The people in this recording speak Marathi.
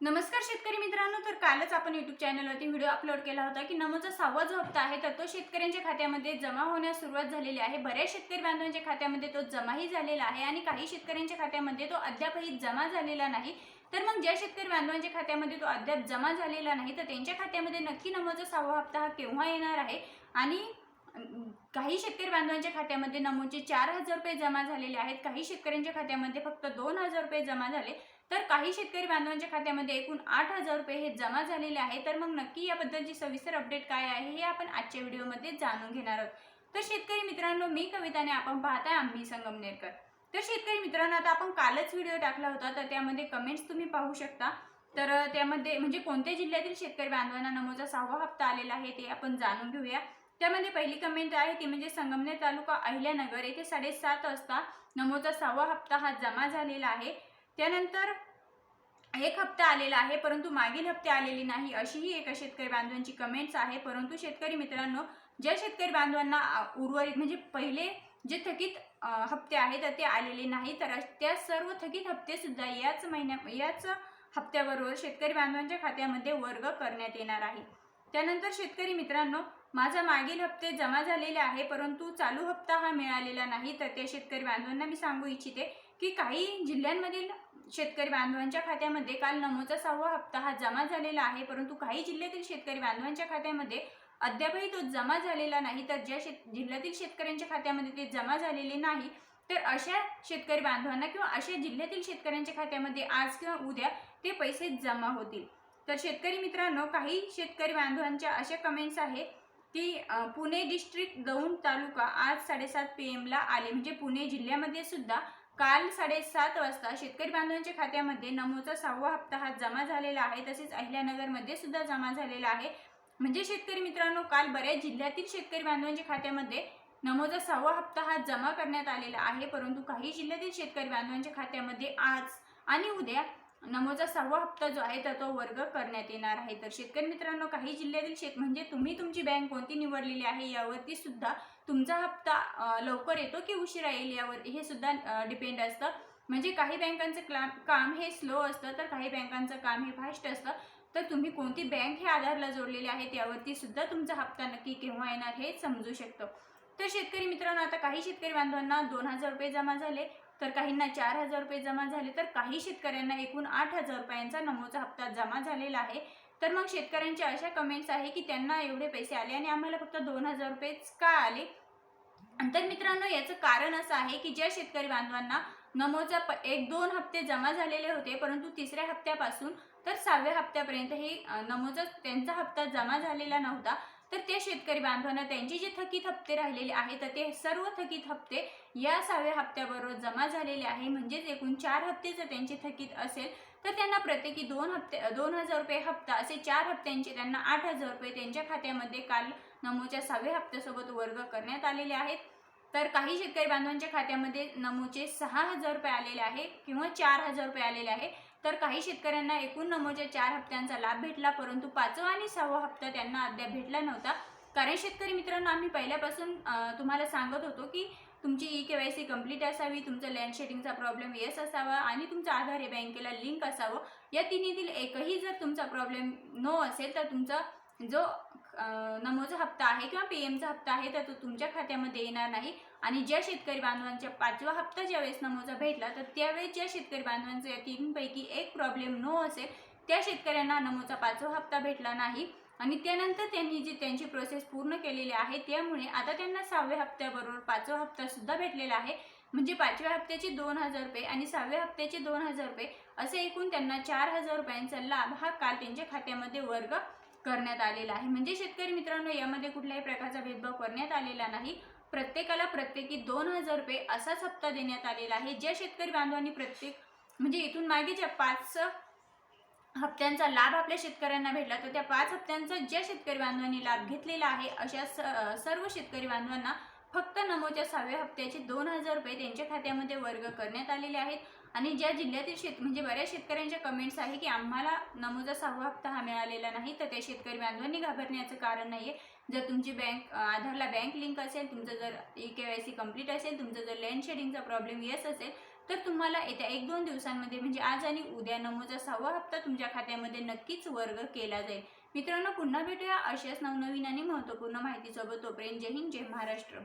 नमस्कार शेतकरी मित्रांनो तर कालच आपण युट्यूब चॅनलवरती व्हिडिओ अपलोड केला होता की नमोचा सहावा जो हप्ता आहे तर तो शेतकऱ्यांच्या खात्यामध्ये जमा होण्यास सुरुवात झालेली आहे. बऱ्याच शेतकरी बांधवांच्या खात्यामध्ये तो जमाही झालेला आहे आणि काही शेतकऱ्यांच्या खात्यामध्ये तो अद्यापही जमा झालेला नाही. तर मग ज्या शेतकरी बांधवांच्या खात्यामध्ये तो अद्याप जमा झालेला नाही तर त्यांच्या खात्यामध्ये नक्की नमोचा सहावा हप्ता हा केव्हा येणार आहे? आणि काही शेतकरी बांधवांच्या खात्यामध्ये नमोचे चार हजार रुपये जमा झालेले आहेत. काही शेतकऱ्यांच्या खात्यामध्ये फक्त दोन हजार रुपये जमा झाले. तर काही शेतकरी बांधवांच्या खात्यामध्ये एकूण आठ हजार रुपये हे जमा झालेले आहे. तर मग नक्की याबद्दलची सविस्तर अपडेट काय आहे हे आपण आजच्या व्हिडिओमध्ये जाणून घेणार आहोत. तर शेतकरी मित्रांनो मी कविताने आपण पाहताय आम्ही संगमनेरकर तर शेतकरी मित्रांनो आता आपण कालच व्हिडिओ टाकला होता तर त्यामध्ये कमेंट्स तुम्ही पाहू शकता. तर त्यामध्ये म्हणजे कोणत्या जिल्ह्यातील शेतकरी बांधवांना नमोचा सहावा हप्ता आलेला आहे ते आपण जाणून घेऊया. त्यामध्ये पहिली कमेंट आहे ती म्हणजे संगमनेर तालुका अहिल्यानगर येथे साडेसात वाजता नमोचा सहावा हप्ता हा जमा झालेला आहे. त्यानंतर एक हप्ता आलेला आहे परंतु मागील हप्ते आलेले नाही अशीही एका शेतकरी बांधवांची कमेंट्स आहे. परंतु शेतकरी मित्रांनो ज्या शेतकरी बांधवांना उर्वरित म्हणजे पहिले जे थकीत हप्ते आहेत तर ते आलेले नाही. तर त्या सर्व थकीत हप्तेसुद्धा याच महिन्या याच हप्त्याबरोबर शेतकरी बांधवांच्या खात्यामध्ये वर्ग करण्यात येणार आहे. त्यानंतर शेतकरी मित्रांनो माझा मागील हप्ते जमा झालेले आहे परंतु चालू हप्ता हा मिळालेला नाही. तर त्या शेतकरी बांधवांना मी सांगू इच्छिते की काही जिल्ह्यांमधील शेतकरी बांधवांच्या खात्यामध्ये काल नमोचा सहावा हप्ता हा जमा झालेला आहे परंतु काही जिल्ह्यातील शेतकरी बांधवांच्या खात्यामध्ये अद्यापही तो जमा झालेला नाही. तर ज्या शेत जिल्ह्यातील शेतकऱ्यांच्या खात्यामध्ये ते जमा झालेले नाही तर अशा शेतकरी बांधवांना किंवा अशा जिल्ह्यातील शेतकऱ्यांच्या खात्यामध्ये आज किंवा उद्या ते पैसे जमा होतील. तर शेतकरी मित्रांनो काही शेतकरी बांधवांच्या अशा कमेंट्स आहेत ती पुणे डिस्ट्रिक्ट दौंड तालुका आज साडेसात पी एमला आले. म्हणजे पुणे जिल्ह्यामध्ये सुद्धा काल साडेसात वाजता शेतकरी बांधवांच्या खात्यामध्ये नमोचा सहावा हप्ता हा जमा झालेला आहे. तसेच अहिल्यानगरमध्ये सुद्धा जमा झालेला आहे. म्हणजे शेतकरी मित्रांनो काल बऱ्याच जिल्ह्यातील शेतकरी बांधवांच्या खात्यामध्ये नमोचा सहावा हप्ता हा जमा करण्यात आलेला आहे. परंतु काही जिल्ह्यातील शेतकरी बांधवांच्या खात्यामध्ये आज आणि उद्या नमोचा सहावा हप्ता जो आहे तर तो वर्ग करण्यात येणार आहे. तर शेतकरी मित्रांनो काही जिल्ह्यातील शेत म्हणजे तुम्ही तुमची बँक कोणती निवडलेली आहे यावरती सुद्धा तुमचा हप्ता लवकर येतो की उशिरा येईल यावर हे सुद्धा डिपेंड असतं. म्हणजे काही बँकांचं क्ला काम हे स्लो असतं तर काही बँकांचं काम हे फास्ट असतं. तर तुम्ही कोणती बँक हे आधारला जोडलेली आहे त्यावरती सुद्धा तुमचा हप्ता नक्की केव्हा येणार हे समजू शकतं. तर शेतकरी मित्रांनो आता काही शेतकरी बांधवांना दोन हजार रुपये जमा झाले. तर काहींना चार हजार रुपये जमा झाले तर काही शेतकऱ्यांना एकूण आठ हजार रुपयांचा नमोचा हप्ता जमा झालेला आहे. तर मग शेतकऱ्यांच्या अशा कमेंट्स आहे की त्यांना एवढे पैसे आले आणि आम्हाला फक्त दोन हजार रुपयेच का आले? तर मित्रांनो याचं कारण असं आहे की ज्या शेतकरी बांधवांना नमोचा प एक दोन हप्ते जमा झालेले होते परंतु तिसऱ्या हप्त्यापासून तर सहाव्या हप्त्यापर्यंत हे नमोचा त्यांचा हप्ता जमा झालेला नव्हता. तर त्या शेतकरी बांधवांना त्यांचे जे थकीत हप्ते राहिलेले आहेत तर ते सर्व थकीत हप्ते या सहाव्या हप्त्याबरोबर जमा झालेले आहे. म्हणजेच एकूण चार हप्ते जर त्यांचे थकीत असेल तर त्यांना प्रत्येकी दोन हप्ते दोन हजार रुपये हप्ता असे चार हप्त्यांचे त्यांना आठ हजार रुपये त्यांच्या खात्यामध्ये काल नमोच्या सहाव्या हप्त्यासोबत वर्ग करण्यात आलेले आहेत. तर काही शेतकरी बांधवांच्या खात्यामध्ये नमोचे सहा हजार रुपये आलेले आहे किंवा चार हजार रुपये आलेले आहे. तर काही शेतकऱ्यांना एकूण नमोच्या चार हप्त्यांचा लाभ भेटला परंतु पाचवा आणि सहावा हप्ता त्यांना अद्याप भेटला नव्हता. कारण शेतकरी मित्रांनो आम्ही पहिल्यापासून तुम्हाला सांगत होतो की तुमची e K Y C complete असावी तुमचं लँड शेडिंगचा प्रॉब्लेम येस असावा आणि तुमचं आधार हे बँकेला लिंक असावं. या तिन्हीतील एकही जर तुमचा प्रॉब्लेम नो असेल तर तुमचा जो नमोचा हप्ता आहे किंवा पी एमचा हप्ता आहे तर तो तुमच्या खात्यामध्ये येणार नाही. आणि ज्या शेतकरी बांधवांच्या पाचवा हप्ता ज्यावेळेस नमोचा भेटला तर त्यावेळेस ज्या शेतकरी बांधवांचा या तीनपैकी एक प्रॉब्लेम नो असेल त्या शेतकऱ्यांना नमोचा पाचवा हप्ता भेटला नाही. आणि त्यानंतर त्यांनी जी त्यांची प्रोसेस पूर्ण केलेली आहे त्यामुळे आता त्यांना सहाव्या हप्त्याबरोबर पाचवा हप्तासुद्धा भेटलेला आहे. म्हणजे पाचव्या हप्त्याचे दोन हजार रुपये आणि सहाव्या हप्त्याचे दोन हजार रुपये असे एकूण त्यांना चार हजार रुपयांचा लाभ हा काल त्यांच्या खात्यामध्ये वर्ग करण्यात आलेला आहे. म्हणजे शेतकरी मित्रांनो यामध्ये कुठल्याही प्रकारचा भेदभाव करण्यात आलेला नाही. प्रत्येकाला प्रत्येकी दोन हजार रुपये असाच हप्ता देण्यात आलेला आहे. ज्या शेतकरी बांधवांनी प्रत्येक म्हणजे इथून मागे ज्या पाच हप्त्यांचा लाभ आपल्या शेतकऱ्यांना भेटला तर त्या पाच हप्त्यांचा ज्या शेतकरी बांधवांनी लाभ घेतलेला आहे अशा स सर्व शेतकरी बांधवांना फक्त नमोच्या सहाव्या हप्त्याचे दोन हजार रुपये त्यांच्या खात्यामध्ये वर्ग करण्यात आलेले आहेत. आणि ज्या जिल्ह्यातील शेत म्हणजे बऱ्याच शेतकऱ्यांच्या कमेंट्स आहे की आम्हाला नमोचा सहावा हप्ता हा मिळालेला नाही तर त्या शेतकरी बांधवांनी घाबरण्याचं कारण नाही आहे जर तुमची बँक आधारला बँक लिंक असेल तुमचं जर e K Y C complete असेल तुमचं जर लँड शेडिंगचा प्रॉब्लेम येस असेल तर तुम्हाला येत्या एक दोन दिवसांमध्ये म्हणजे आज आणि उद्या नमोचा सहावा हप्ता तुमच्या खात्यामध्ये नक्कीच वर्ग केला जाईल. मित्रांनो पुन्हा भेटूया अशाच नवनवीन आणि महत्त्वपूर्ण माहितीसोबत. तोपर्यंत जय हिंद जय महाराष्ट्र.